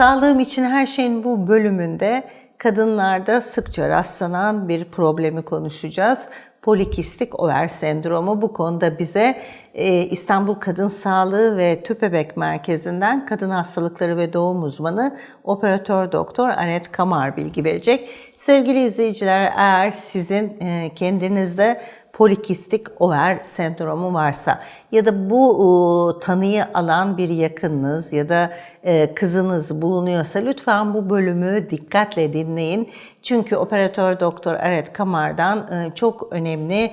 Sağlığım için her şeyin bu bölümünde kadınlarda sıkça rastlanan bir problemi konuşacağız. Polikistik over sendromu bu konuda bize e, İstanbul Kadın Sağlığı ve Tüp Bebek Merkezi'nden kadın hastalıkları ve doğum uzmanı operatör doktor Anet Kamar bilgi verecek. Sevgili izleyiciler eğer sizin e, kendinizde polikistik over sendromu varsa ya da bu e, tanıyı alan bir yakınınız ya da e, kızınız bulunuyorsa lütfen bu bölümü dikkatle dinleyin. Çünkü operatör doktor Aret Kamar'dan e, çok önemli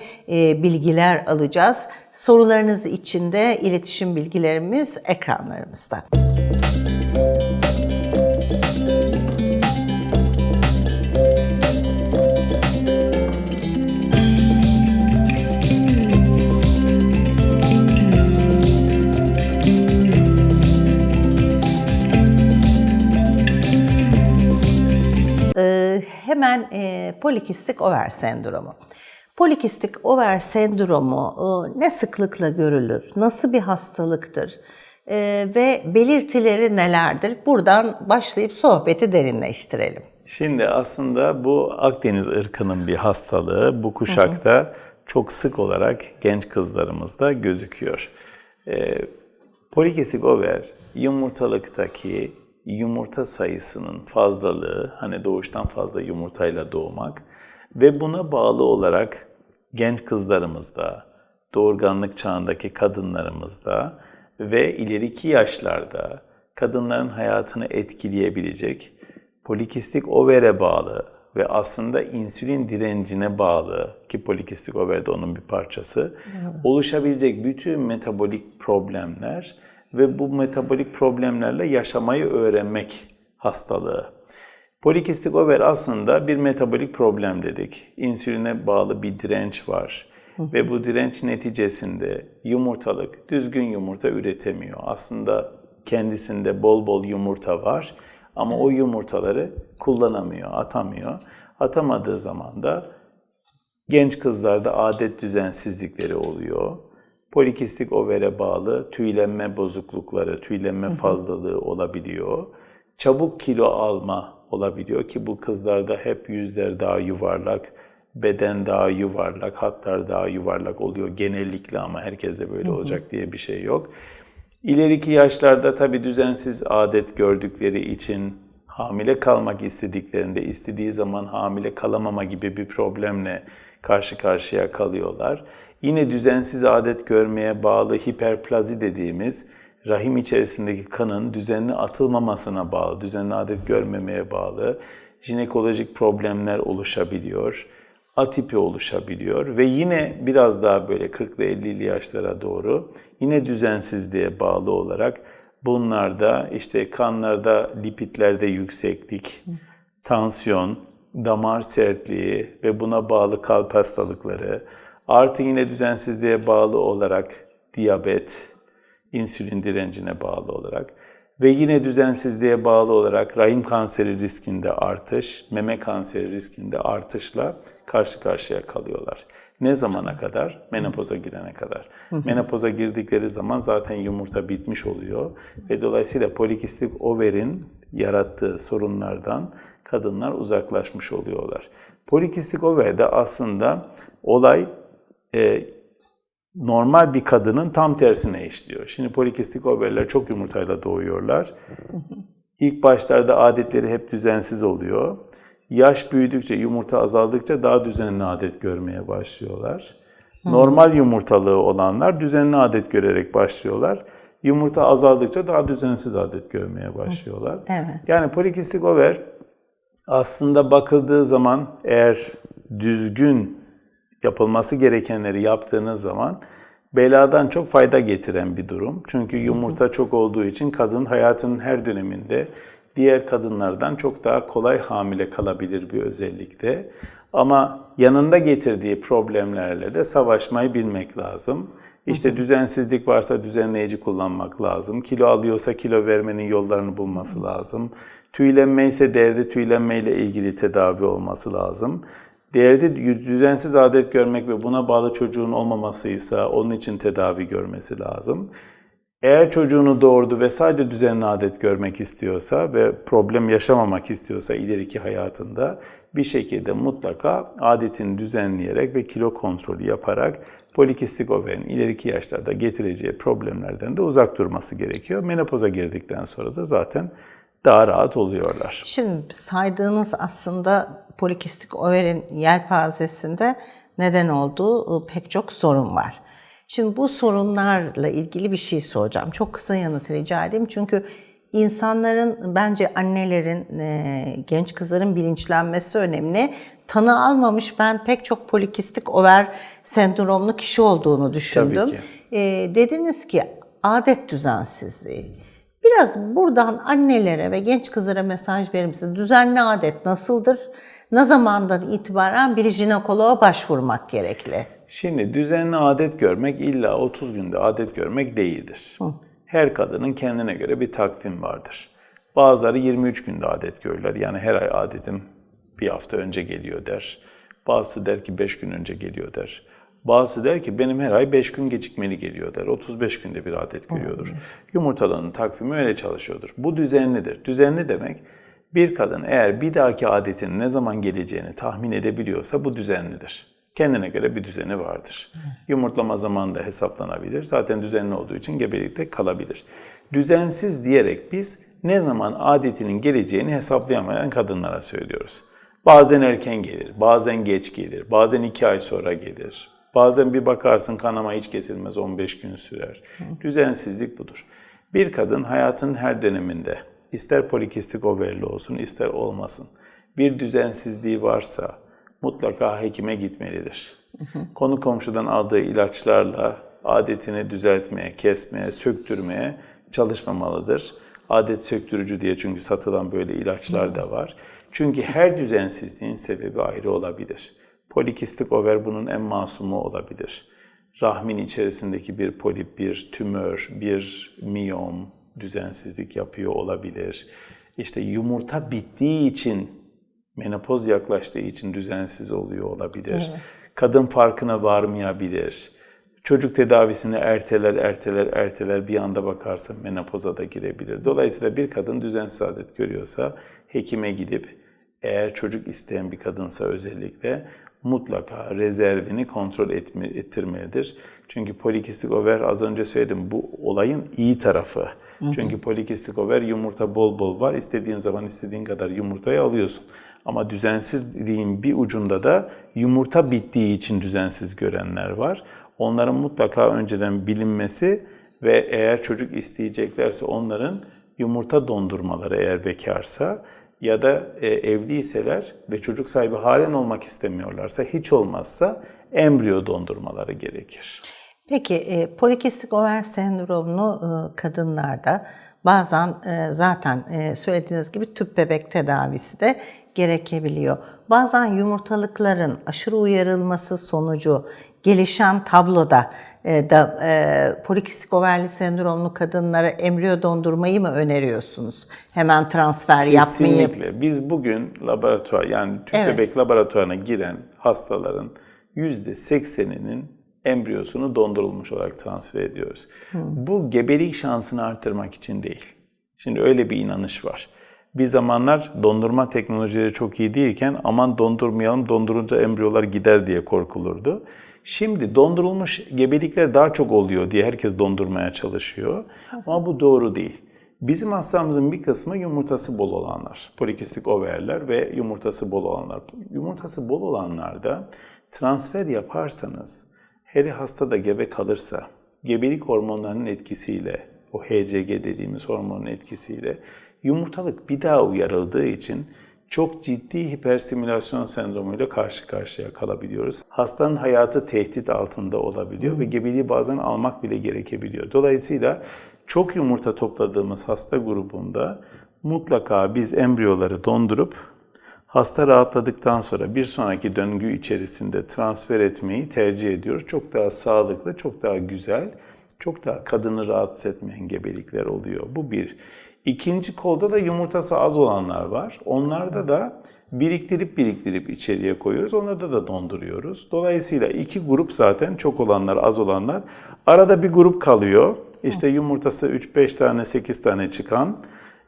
bilgiler alacağız. Sorularınız için de iletişim bilgilerimiz ekranlarımızda. Ee, hemen e, polikistik over sendromu. Polikistik over sendromu e, ne sıklıkla görülür? Nasıl bir hastalıktır? E, ve belirtileri nelerdir? Buradan başlayıp sohbeti derinleştirelim. Şimdi aslında bu Akdeniz ırkının bir hastalığı. Bu kuşakta çok sık olarak genç kızlarımızda gözüküyor. Ee, polikistik over yumurtalıktaki yumurta sayısının fazlalığı, hani doğuştan fazla yumurtayla doğmak ve buna bağlı olarak genç kızlarımızda, doğurganlık çağındaki kadınlarımızda ve ileriki yaşlarda kadınların hayatını etkileyebilecek polikistik overe bağlı ve aslında insülin direncine bağlı ki polikistik over de onun bir parçası oluşabilecek bütün metabolik problemler ve bu metabolik problemlerle yaşamayı öğrenmek hastalığı. Polikistik over aslında bir metabolik problem dedik. İnsüline bağlı bir direnç var. Ve bu direnç neticesinde yumurtalık düzgün yumurta üretemiyor. Aslında kendisinde bol bol yumurta var ama o yumurtaları kullanamıyor, atamıyor. Atamadığı zaman da genç kızlarda adet düzensizlikleri oluyor. Polikistik overe bağlı tüylenme bozuklukları, tüylenme fazlalığı olabiliyor. Çabuk kilo alma olabiliyor ki bu kızlarda hep yüzler daha yuvarlak, beden daha yuvarlak, hatlar daha yuvarlak oluyor genellikle ama herkeste böyle olacak diye bir şey yok. İleriki yaşlarda tabii düzensiz adet gördükleri için hamile kalmak istediklerinde istediği zaman hamile kalamama gibi bir problemle karşı karşıya kalıyorlar. Yine düzensiz adet görmeye bağlı hiperplazi dediğimiz rahim içerisindeki kanın düzenli atılmamasına bağlı, düzenli adet görmemeye bağlı jinekolojik problemler oluşabiliyor. Atipi oluşabiliyor ve yine biraz daha böyle 40'lı 50'li yaşlara doğru yine düzensizliğe bağlı olarak bunlarda işte kanlarda lipidlerde yükseklik, tansiyon, damar sertliği ve buna bağlı kalp hastalıkları, artı yine düzensizliğe bağlı olarak diyabet, insülin direncine bağlı olarak ve yine düzensizliğe bağlı olarak rahim kanseri riskinde artış, meme kanseri riskinde artışla karşı karşıya kalıyorlar. Ne zamana kadar? Menopoza girene kadar. Menopoza girdikleri zaman zaten yumurta bitmiş oluyor ve dolayısıyla polikistik overin yarattığı sorunlardan kadınlar uzaklaşmış oluyorlar. Polikistik overde aslında olay e, normal bir kadının tam tersine işliyor. Şimdi polikistik overler çok yumurtayla doğuyorlar. İlk başlarda adetleri hep düzensiz oluyor. Yaş büyüdükçe, yumurta azaldıkça daha düzenli adet görmeye başlıyorlar. Normal yumurtalığı olanlar düzenli adet görerek başlıyorlar. Yumurta azaldıkça daha düzensiz adet görmeye başlıyorlar. Evet. Yani polikistik over aslında bakıldığı zaman eğer düzgün yapılması gerekenleri yaptığınız zaman beladan çok fayda getiren bir durum. Çünkü yumurta çok olduğu için kadın hayatının her döneminde diğer kadınlardan çok daha kolay hamile kalabilir bir özellikte. Ama yanında getirdiği problemlerle de savaşmayı bilmek lazım. İşte düzensizlik varsa düzenleyici kullanmak lazım. Kilo alıyorsa kilo vermenin yollarını bulması lazım. Tüylenme ise derdi tüylenmeyle ilgili tedavi olması lazım. Derdi düzensiz adet görmek ve buna bağlı çocuğun olmamasıysa onun için tedavi görmesi lazım. Eğer çocuğunu doğurdu ve sadece düzenli adet görmek istiyorsa ve problem yaşamamak istiyorsa ileriki hayatında bir şekilde mutlaka adetini düzenleyerek ve kilo kontrolü yaparak polikistik overin ileriki yaşlarda getireceği problemlerden de uzak durması gerekiyor. Menopoza girdikten sonra da zaten daha rahat oluyorlar. Şimdi saydığınız aslında polikistik overin yelpazesinde neden olduğu pek çok sorun var. Şimdi bu sorunlarla ilgili bir şey soracağım. Çok kısa yanıt rica edeyim. Çünkü insanların, bence annelerin, e, genç kızların bilinçlenmesi önemli. Tanı almamış ben pek çok polikistik over sendromlu kişi olduğunu düşündüm. Tabii ki. E, dediniz ki adet düzensizliği. Biraz buradan annelere ve genç kızlara mesaj verir misiniz? Düzenli adet nasıldır? Ne zamandan itibaren bir jinekoloğa başvurmak gerekli? Şimdi düzenli adet görmek illa 30 günde adet görmek değildir. Her kadının kendine göre bir takvim vardır. Bazıları 23 günde adet görürler. Yani her ay adetim bir hafta önce geliyor der. Bazısı der ki 5 gün önce geliyor der. Bazısı der ki benim her ay 5 gün gecikmeli geliyor der. 35 günde bir adet görüyordur. Yumurtalarının takvimi öyle çalışıyordur. Bu düzenlidir. Düzenli demek bir kadın eğer bir dahaki adetinin ne zaman geleceğini tahmin edebiliyorsa bu düzenlidir. Kendine göre bir düzeni vardır. Yumurtlama zamanı da hesaplanabilir. Zaten düzenli olduğu için gebelikte kalabilir. Düzensiz diyerek biz ne zaman adetinin geleceğini hesaplayamayan kadınlara söylüyoruz. Bazen erken gelir, bazen geç gelir, bazen iki ay sonra gelir. Bazen bir bakarsın kanama hiç kesilmez 15 gün sürer. Düzensizlik budur. Bir kadın hayatının her döneminde ister polikistik overli olsun ister olmasın bir düzensizliği varsa mutlaka hekime gitmelidir. Konu komşudan aldığı ilaçlarla adetini düzeltmeye, kesmeye, söktürmeye çalışmamalıdır. Adet söktürücü diye çünkü satılan böyle ilaçlar da var. Çünkü her düzensizliğin sebebi ayrı olabilir. Polikistik over bunun en masumu olabilir. Rahmin içerisindeki bir polip, bir tümör, bir miyom düzensizlik yapıyor olabilir. İşte yumurta bittiği için menopoz yaklaştığı için düzensiz oluyor olabilir. Kadın farkına varmayabilir. Çocuk tedavisini erteler, erteler, erteler bir anda bakarsın menopoza da girebilir. Dolayısıyla bir kadın düzensiz adet görüyorsa hekime gidip eğer çocuk isteyen bir kadınsa özellikle mutlaka rezervini kontrol etme, ettirmelidir. Çünkü polikistik over az önce söyledim bu olayın iyi tarafı. Çünkü polikistik over yumurta bol bol var. İstediğin zaman istediğin kadar yumurtayı alıyorsun. Ama düzensizliğin bir ucunda da yumurta bittiği için düzensiz görenler var. Onların mutlaka önceden bilinmesi ve eğer çocuk isteyeceklerse onların yumurta dondurmaları eğer bekarsa ya da e, evliyseler ve çocuk sahibi halen olmak istemiyorlarsa hiç olmazsa embriyo dondurmaları gerekir. Peki e, polikistik over sendromlu e, kadınlarda bazen e, zaten e, söylediğiniz gibi tüp bebek tedavisi de gerekebiliyor. Bazen yumurtalıkların aşırı uyarılması sonucu gelişen tabloda da e, polikistik overli sendromlu kadınlara embriyo dondurmayı mı öneriyorsunuz? Hemen transfer yapmayı. Kesinlikle. Biz bugün laboratuvar yani tüp Evet. bebek laboratuvarına giren hastaların %80'inin embriyosunu dondurulmuş olarak transfer ediyoruz. Bu gebelik şansını artırmak için değil. Şimdi öyle bir inanış var. Bir zamanlar dondurma teknolojileri çok iyi değilken aman dondurmayalım dondurunca embriyolar gider diye korkulurdu. Şimdi dondurulmuş gebelikler daha çok oluyor diye herkes dondurmaya çalışıyor. Ama bu doğru değil. Bizim hastamızın bir kısmı yumurtası bol olanlar. Polikistik overler ve yumurtası bol olanlar. Yumurtası bol olanlarda transfer yaparsanız hele hasta da gebe kalırsa gebelik hormonlarının etkisiyle o HCG dediğimiz hormonun etkisiyle yumurtalık bir daha uyarıldığı için çok ciddi hiperstimülasyon sendromuyla karşı karşıya kalabiliyoruz. Hastanın hayatı tehdit altında olabiliyor ve gebeliği bazen almak bile gerekebiliyor. Dolayısıyla çok yumurta topladığımız hasta grubunda mutlaka biz embriyoları dondurup hasta rahatladıktan sonra bir sonraki döngü içerisinde transfer etmeyi tercih ediyoruz. Çok daha sağlıklı, çok daha güzel, çok daha kadını rahatsız etmeyen gebelikler oluyor. Bu bir. İkinci kolda da yumurtası az olanlar var. Onlarda da biriktirip biriktirip içeriye koyuyoruz. Onları da donduruyoruz. Dolayısıyla iki grup zaten çok olanlar, az olanlar. Arada bir grup kalıyor. İşte yumurtası 3-5 tane, 8 tane çıkan.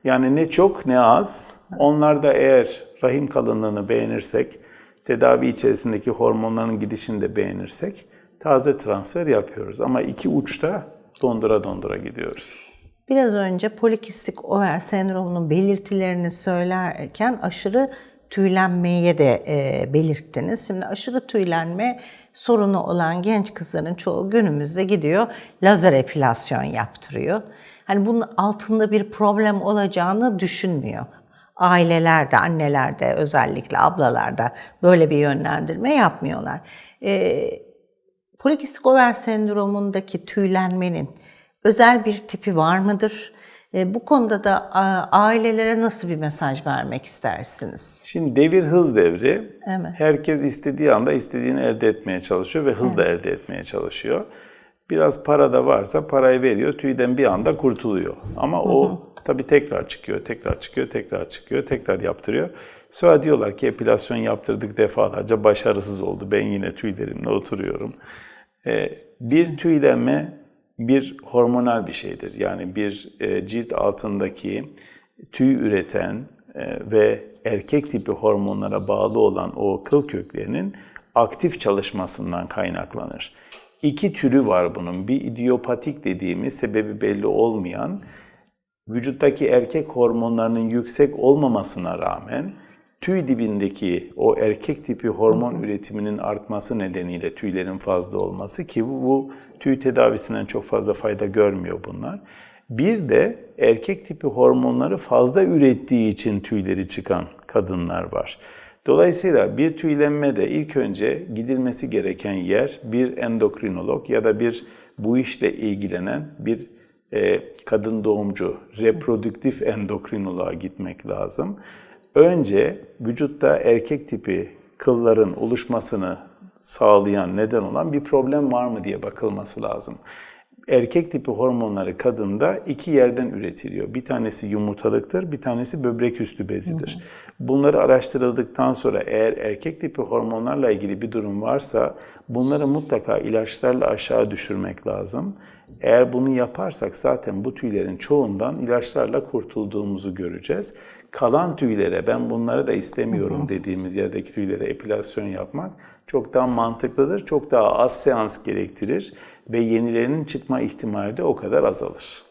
Yani ne çok ne az. Onlar da eğer rahim kalınlığını beğenirsek, tedavi içerisindeki hormonların gidişini de beğenirsek taze transfer yapıyoruz. Ama iki uçta dondura dondura gidiyoruz. Biraz önce polikistik over sendromunun belirtilerini söylerken aşırı tüylenmeye de e, belirttiniz. Şimdi aşırı tüylenme sorunu olan genç kızların çoğu günümüzde gidiyor lazer epilasyon yaptırıyor. Hani bunun altında bir problem olacağını düşünmüyor. Ailelerde, annelerde özellikle ablalarda böyle bir yönlendirme yapmıyorlar. E, polikistik over sendromundaki tüylenmenin özel bir tipi var mıdır? E, bu konuda da ailelere nasıl bir mesaj vermek istersiniz? Şimdi devir hız devri. Evet. Herkes istediği anda istediğini elde etmeye çalışıyor ve hızla elde etmeye çalışıyor. Biraz para da varsa parayı veriyor, tüyden bir anda kurtuluyor. Ama o tabii tekrar çıkıyor, tekrar çıkıyor, tekrar çıkıyor, tekrar yaptırıyor. Sonra diyorlar ki epilasyon yaptırdık defalarca başarısız oldu. Ben yine tüylerimle oturuyorum. Ee, bir tüylenme bir hormonal bir şeydir. Yani bir e, cilt altındaki tüy üreten e, ve erkek tipi hormonlara bağlı olan o kıl köklerinin aktif çalışmasından kaynaklanır. İki türü var bunun. Bir idiopatik dediğimiz sebebi belli olmayan, vücuttaki erkek hormonlarının yüksek olmamasına rağmen tüy dibindeki o erkek tipi hormon üretiminin artması nedeniyle tüylerin fazla olması ki bu, bu tüy tedavisinden çok fazla fayda görmüyor bunlar. Bir de erkek tipi hormonları fazla ürettiği için tüyleri çıkan kadınlar var. Dolayısıyla bir tüylenmede ilk önce gidilmesi gereken yer bir endokrinolog ya da bir bu işle ilgilenen bir e, kadın doğumcu, reprodüktif endokrinoloğa gitmek lazım. Önce vücutta erkek tipi kılların oluşmasını sağlayan, neden olan bir problem var mı diye bakılması lazım. Erkek tipi hormonları kadında iki yerden üretiliyor. Bir tanesi yumurtalıktır, bir tanesi böbrek üstü bezidir. Bunları araştırıldıktan sonra eğer erkek tipi hormonlarla ilgili bir durum varsa bunları mutlaka ilaçlarla aşağı düşürmek lazım. Eğer bunu yaparsak zaten bu tüylerin çoğundan ilaçlarla kurtulduğumuzu göreceğiz. Kalan tüylere ben bunları da istemiyorum dediğimiz yerdeki tüylere epilasyon yapmak çok daha mantıklıdır. Çok daha az seans gerektirir ve yenilerinin çıkma ihtimali de o kadar azalır.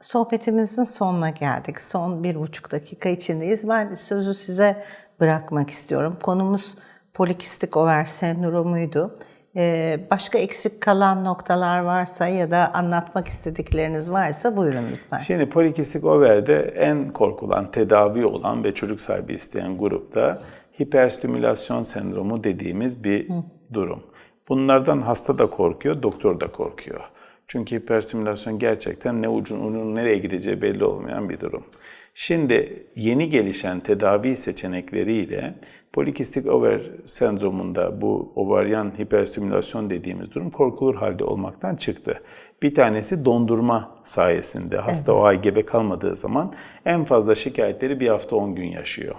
Sohbetimizin sonuna geldik. Son bir buçuk dakika içindeyiz. Ben sözü size bırakmak istiyorum. Konumuz polikistik over sendromuydu. Ee, başka eksik kalan noktalar varsa ya da anlatmak istedikleriniz varsa buyurun lütfen. Şimdi polikistik overde en korkulan, tedavi olan ve çocuk sahibi isteyen grupta hiperstimülasyon sendromu dediğimiz bir durum. Bunlardan hasta da korkuyor, doktor da korkuyor. Çünkü hiperstimülasyon gerçekten ne ucun unun nereye gideceği belli olmayan bir durum. Şimdi yeni gelişen tedavi seçenekleriyle polikistik over sendromunda bu ovaryan hiperstimülasyon dediğimiz durum korkulur halde olmaktan çıktı. Bir tanesi dondurma sayesinde hasta o ay gebe kalmadığı zaman en fazla şikayetleri bir hafta 10 gün yaşıyor.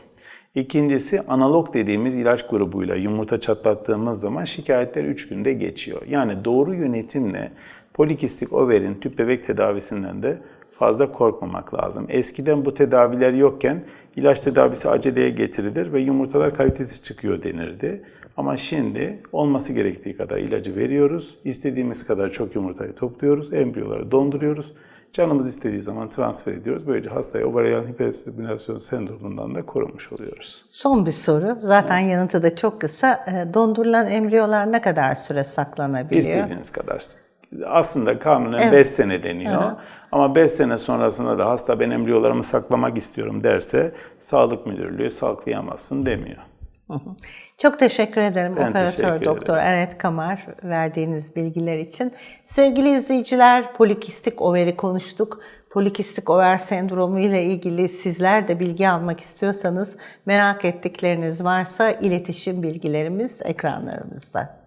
İkincisi analog dediğimiz ilaç grubuyla yumurta çatlattığımız zaman şikayetler 3 günde geçiyor. Yani doğru yönetimle polikistik overin tüp bebek tedavisinden de fazla korkmamak lazım. Eskiden bu tedaviler yokken ilaç tedavisi aceleye getirilir ve yumurtalar kalitesiz çıkıyor denirdi. Ama şimdi olması gerektiği kadar ilacı veriyoruz. istediğimiz kadar çok yumurtayı topluyoruz. Embriyoları donduruyoruz. Canımız istediği zaman transfer ediyoruz. Böylece hastayı ovaryan hiperstimülasyon sendromundan da korumuş oluyoruz. Son bir soru. Zaten yanıtı da çok kısa. Ee, Dondurulan embriyolar ne kadar süre saklanabiliyor? İstediğiniz kadar. Aslında kanunen 5 sene deniyor. Ama 5 sene sonrasında da hasta ben embriyolarımı saklamak istiyorum derse sağlık müdürlüğü saklayamazsın demiyor. Çok teşekkür ederim Ben Operatör teşekkür Doktor Eret Kamar verdiğiniz bilgiler için. Sevgili izleyiciler, polikistik overi konuştuk. Polikistik over sendromu ile ilgili sizler de bilgi almak istiyorsanız merak ettikleriniz varsa iletişim bilgilerimiz ekranlarımızda.